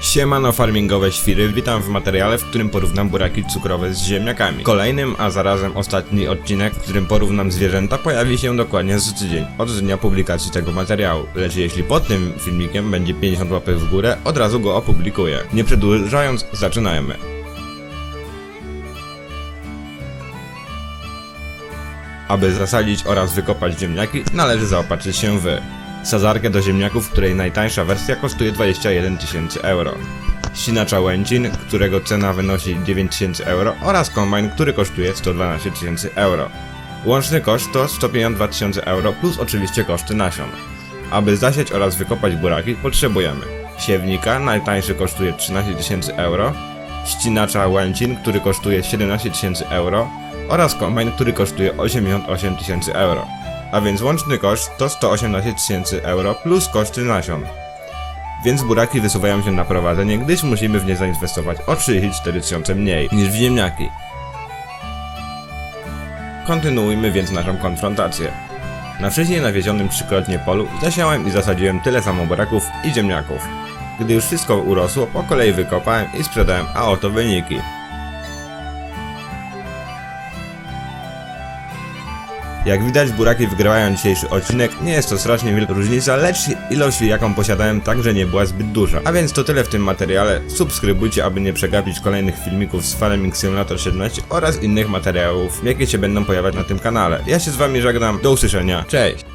Siemano farmingowe świry, witam w materiale, w którym porównam buraki cukrowe z ziemniakami. Kolejnym, a zarazem ostatni odcinek, w którym porównam zwierzęta, pojawi się dokładnie za tydzień, od dnia publikacji tego materiału. Lecz jeśli pod tym filmikiem będzie 50 łapek w górę, od razu go opublikuję. Nie przedłużając, zaczynajmy. Aby zasadzić oraz wykopać ziemniaki, należy zaopatrzyć się w sadzarkę do ziemniaków, której najtańsza wersja kosztuje 21 tysięcy euro, ścinacza łęcin, którego cena wynosi 9 tysięcy euro oraz kombajn, który kosztuje 112 tysięcy euro. Łączny koszt to 152 tysiące euro plus oczywiście koszty nasion. Aby zasiać oraz wykopać buraki potrzebujemy siewnika, najtańszy kosztuje 13 tysięcy euro, ścinacza łęcin, który kosztuje 17 tysięcy euro oraz kombajn, który kosztuje 88 tysięcy euro. A więc łączny koszt to 118 tysięcy euro plus koszty nasion. Więc buraki wysuwają się na prowadzenie, gdyż musimy w nie zainwestować o 34 tysiące mniej niż w ziemniaki. Kontynuujmy więc naszą konfrontację. Na wcześniej nawiezionym trzykrotnie polu zasiałem i zasadziłem tyle samo buraków i ziemniaków. Gdy już wszystko urosło, po kolei wykopałem i sprzedałem, a oto wyniki. Jak widać, buraki wygrywają dzisiejszy odcinek. Nie jest to strasznie wielka różnica, lecz ilość jaką posiadałem także nie była zbyt duża. A więc to tyle w tym materiale. Subskrybujcie, aby nie przegapić kolejnych filmików z Farming Simulator 17 oraz innych materiałów, jakie się będą pojawiać na tym kanale. Ja się z wami żegnam, do usłyszenia, cześć!